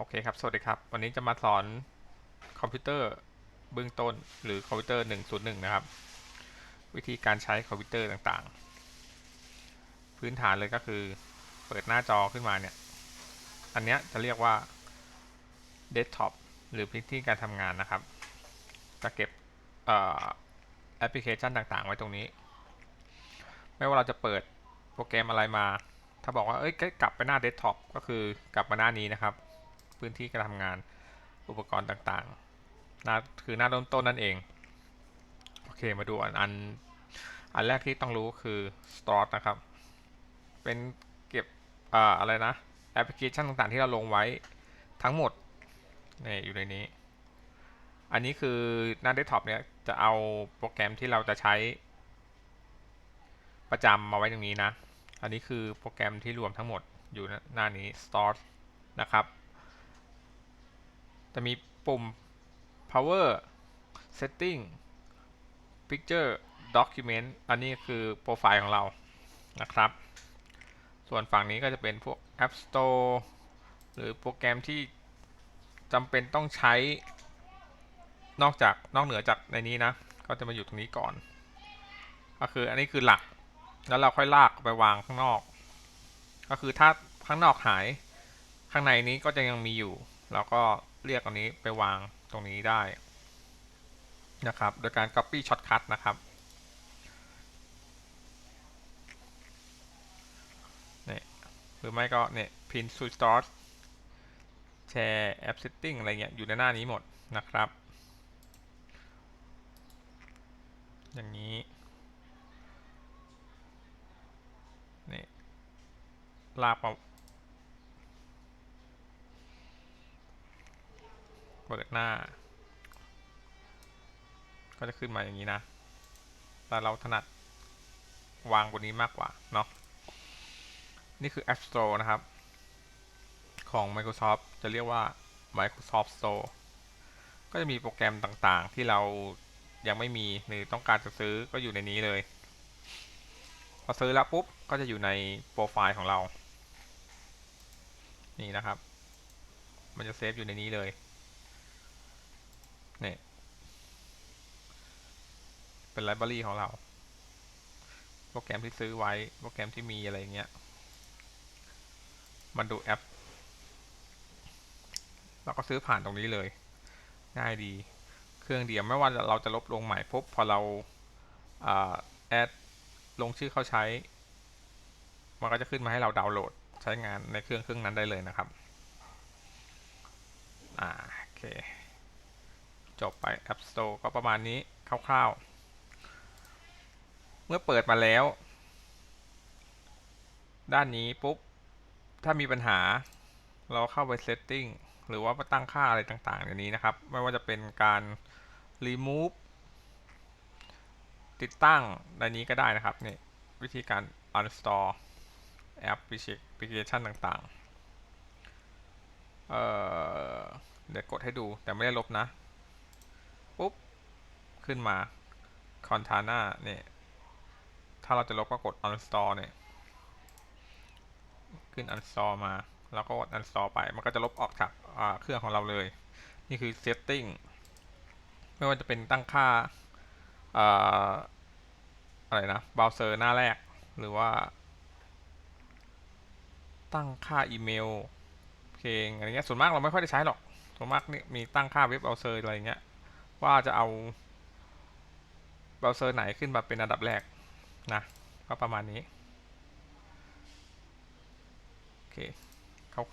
โอเคครับ สวัสดีครับ วันนี้จะมาสอนคอมพิวเตอร์เบื้องต้นหรือคอมพิวเตอร์ 101 นะครับ วิธีการใช้คอมพิวเตอร์ต่างๆ พื้นฐานเลยก็คือเปิดหน้าจอขึ้นมาเนี่ย อันนี้จะเรียกว่าเดสก์ท็อปหรือพื้นที่การทำงานนะครับ จะเก็บแอปพลิเคชันต่างๆ ไว้ตรงนี้ ไม่ว่าเราจะเปิดโปรแกรมอะไรมา ถ้าบอกว่า เอ้ย กลับไปหน้าเดสก์ท็อปก็คือกลับมาหน้านี้นะครับ พื้นที่การทำงานอุปกรณ์ต่างๆน้าคือหน้าเริ่มต้นนั่นเอง โอเคมาดูอันอันอันแรกที่ต้องรู้คือ store นะครับ เป็นเก็บอ่าอะไรนะแอปพลิเคชันต่างๆ ที่เราลงไว้ทั้งหมดนี่อยู่ในนี้ อันนี้คือหน้าเดสก์ท็อปเนี่ยจะเอาโปรแกรมที่เราจะใช้ ประจำมาไว้ตรงนี้นะ อันนี้คือโปรแกรมที่รวมทั้งหมดอยู่หน้านี้ store นะครับ จะมีปุ่ม power setting picture document อันนี้คือโปรไฟล์ของเรานะครับ ส่วนฝั่งนี้ก็จะเป็นพวก app store หรือโปรแกรมที่จำเป็นต้องใช้นอกจากนอกเหนือจากในนี้นะ ก็จะมาอยู่ตรงนี้ก่อน ก็คืออันนี้คือหลัก แล้วเราค่อยลากไปวางข้างนอก ก็คือถ้าข้างนอกหาย ข้างในนี้ก็จะยังมีอยู่ เราก็ เรียกอันนี้ไปวางตรงนี้ได้นะครับ โดยการ copy shortcut นะครับเนี่ยหรือไม่ก็เนี่ย pin to start แชร์ app setting อะไรเงี้ยอยู่ในหน้านี้หมดนะครับ อย่างนี้นี่ลากมา เปิดหน้า ก็จะขึ้นมาอย่างนี้นะ แต่เราถนัดวางบนนี้มากกว่าเนาะ นี่คือ App Store นะครับ ของ Microsoft จะเรียกว่า Microsoft Store ก็จะมีโปรแกรมต่างๆ ที่เรายังไม่มีหรือต้องการจะซื้อก็อยู่ในนี้เลย พอซื้อแล้วปุ๊บ ก็จะอยู่ในโปรไฟล์ของเรา นี่นะครับ มันจะเซฟอยู่ในนี้เลย นี่ เป็นไลบรารีของเรา โปรแกรมที่ซื้อไว้ โปรแกรมที่มีอะไรเงี้ย มันดูแอป เราก็ซื้อผ่านตรงนี้เลย ง่ายดี เครื่องเดียวไม่ว่าเราจะลบลงใหม่ปุ๊บพอเราแอดลงชื่อเข้าใช้ มันก็จะขึ้นมาให้เราดาวน์โหลดใช้งานในเครื่องเครื่องนั้นได้เลยนะครับ อ่า โอเค จบไป App Store ก็ประมาณนี้คร่าวๆ เมื่อเปิดมาแล้ว ด้านนี้ปุ๊บ ถ้ามีปัญหาเราเข้าไป Setting หรือว่ามาตั้งค่าอะไรต่างๆอย่างนี้นะครับ ไม่ว่าจะเป็นการ remove ติดตั้งในนี้ก็ได้นะครับนี่วิธีการ uninstall แอปพลิเคชันต่างๆเเดี๋ยวกดให้ดูแต่ไม่ได้ลบนะ ปุ๊บ ขึ้นมา Contana เนี่ย ถ้าเราจะลบก็กด uninstall เนี่ย ขึ้น uninstall มา แล้วก็กด uninstall ไป มันก็จะลบออกจากเครื่องของเราเลย นี่คือ setting ไม่ว่าจะเป็นตั้งค่าอะไรนะ เบราว์เซอร์หน้าแรก หรือว่า ตั้งค่าอีเมล เพลงอะไรเงี้ย ส่วนมากเราไม่ค่อยได้ใช้หรอก ส่วนมากนี่มีตั้งค่าเว็บเบราว์เซอร์อะไรเงี้ย ว่าจะเอาเบราว์เซอร์ไหนขึ้นมาเป็นอันดับแรกนะก็ประมาณนี้โอเค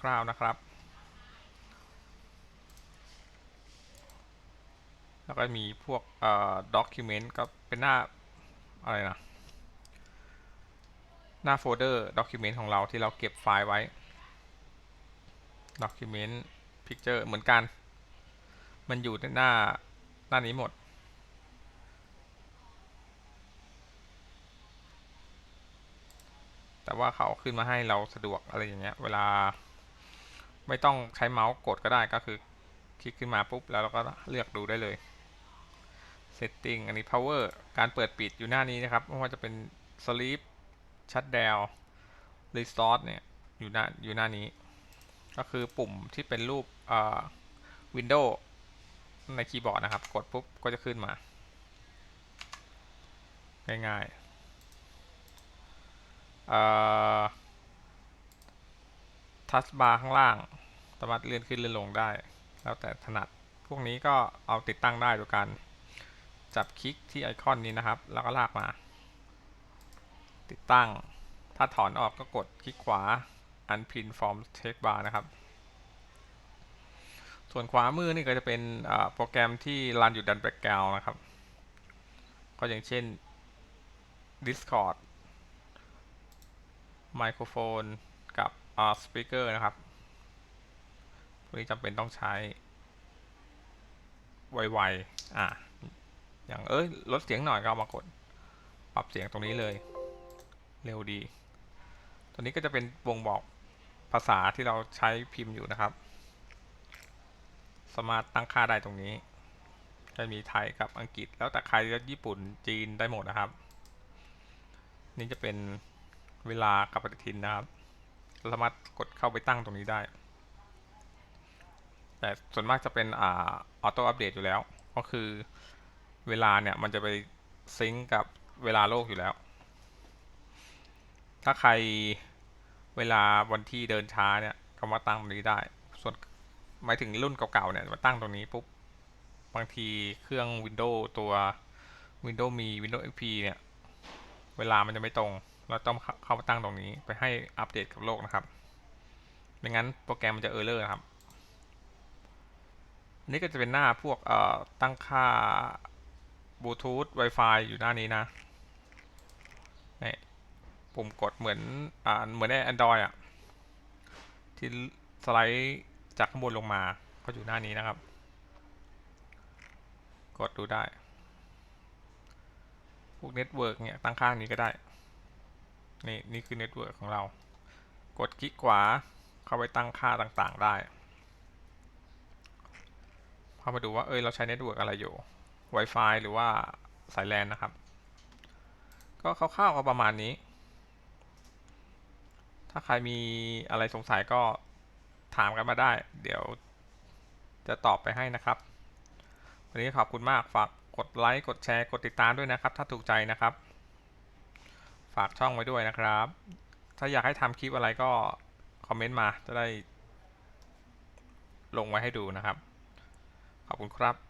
คร่าวๆนะครับ แล้วก็มีพวกเอ่อ document ก็เป็นหน้าอะไรนะหน้าโฟลเดอร์ document ของเราที่เราเก็บไฟล์ไว้ document picture เหมือนกัน มันอยู่ในหน้า หน้านี้หมด แต่ว่าเขาขึ้นมาให้เราสะดวกอะไรอย่างเงี้ย เวลา ไม่ต้องใช้เมาส์กดก็ได้ก็คือ คลิกขึ้นมาปุ๊บ แล้วเราก็เลือกดูได้เลย setting อันนี้ power การเปิดปิดอยู่หน้านี้นะครับ ไม่ว่าจะเป็น sleep shutdown restart เนี่ย อยู่หน้าอยู่หน้านี้ ก็คือปุ่มที่เป็นรูปวินโดว์ ในคีย์บอร์ดนะครับ กดปุ๊บก็จะขึ้นมา ง่ายๆทัชบาร์ข้างล่าง สามารถเลื่อนขึ้นเลื่อนลงได้ แล้วแต่ถนัด พวกนี้ก็เอาติดตั้งได้โดยการจับคลิกที่ไอคอนนี้นะครับ แล้วก็ลากมา ติดตั้ง ถ้าถอนออกก็กดคลิกขวา unpin from text bar นะครับ ส่วนขวามือนี่ก็จะเป็นโปรแกรมที่รันอยู่ดันแบ็กกราวนะครับ ก็อย่างเช่น Discord ไมโครโฟนกับสปีกเกอร์นะครับพวกนี้จำเป็นต้องใช้ ไวๆอะอย่างเอ้ยลดเสียงหน่อยก็ามากด ปรับเสียงตรงนี้เลย เร็วดี ตัวนี้ก็จะเป็นวงบอกภาษาที่เราใช้พิมพ์อยู่นะครับ สามารถตั้งค่าได้ตรงนี้ จะมีไทยกับอังกฤษ แล้วแต่ใครจะญี่ปุ่นจีนได้หมดนะครับ นี่จะเป็นเวลากับปฏิทินนะครับสามารถกดเข้าไปตั้งตรงนี้ได้ แต่ส่วนมากจะเป็นอ่าออโต้อัปเดตอยู่แล้ว ก็คือเวลาเนี่ยมันจะไปซิงก์กับเวลาโลกอยู่แล้ว ถ้าใครเวลาวันที่เดินช้าเนี่ยก็มาตั้งตรงนี้ได้ ส่วน หมายถึงรุ่นเก่าๆเนี่ยมาตั้งตรงนี้ปุ๊บบางทีเครื่อง Windows ตัว Windows มี Windows XP เนี่ย เวลามันจะไม่ตรง เราต้องเข้ามาตั้งตรงนี้ไปให้อัปเดตกับโลกนะครับไม่งั้นโปรแกรมมันจะเออร์เลอร์ครับ นี่ก็จะเป็นหน้าพวกตั้งค่าบลูทูธ Wi-Fi อยู่หน้านี้นะนี่ปุ่มกดเหมือนอ่าเหมือนใน Android อะ ที่สไลด์ จากข้างบนลงมาก็อยู่หน้านี้นะครับ กดดูได้ พวกเน็ตเวิร์กเนี่ยตั้งข้างนี้ก็ได้ นี่นี่คือเน็ตเวิร์กของเรา กดคลิกขวาเข้าไปตั้งค่าต่างๆได้ เข้ามาดูว่าเอยเราใช้เน็ตเวิร์กอะไรอยู่ Wi-Fi หรือว่าสายแลนนะครับ ก็คร่าวๆก็ประมาณนี้ ถ้าใครมีอะไรสงสัยก็ ถามกันมาได้ เดี๋ยวจะตอบไปให้นะครับ วันนี้ขอบคุณมาก ฝากกดไลค์ กดแชร์ กดติดตามด้วยนะครับ ถ้าถูกใจนะครับ ฝากช่องไว้ด้วยนะครับ ถ้าอยากให้ทำคลิปอะไรก็คอมเมนต์มาจะได้ลงไว้ให้ดูนะครับ ขอบคุณครับ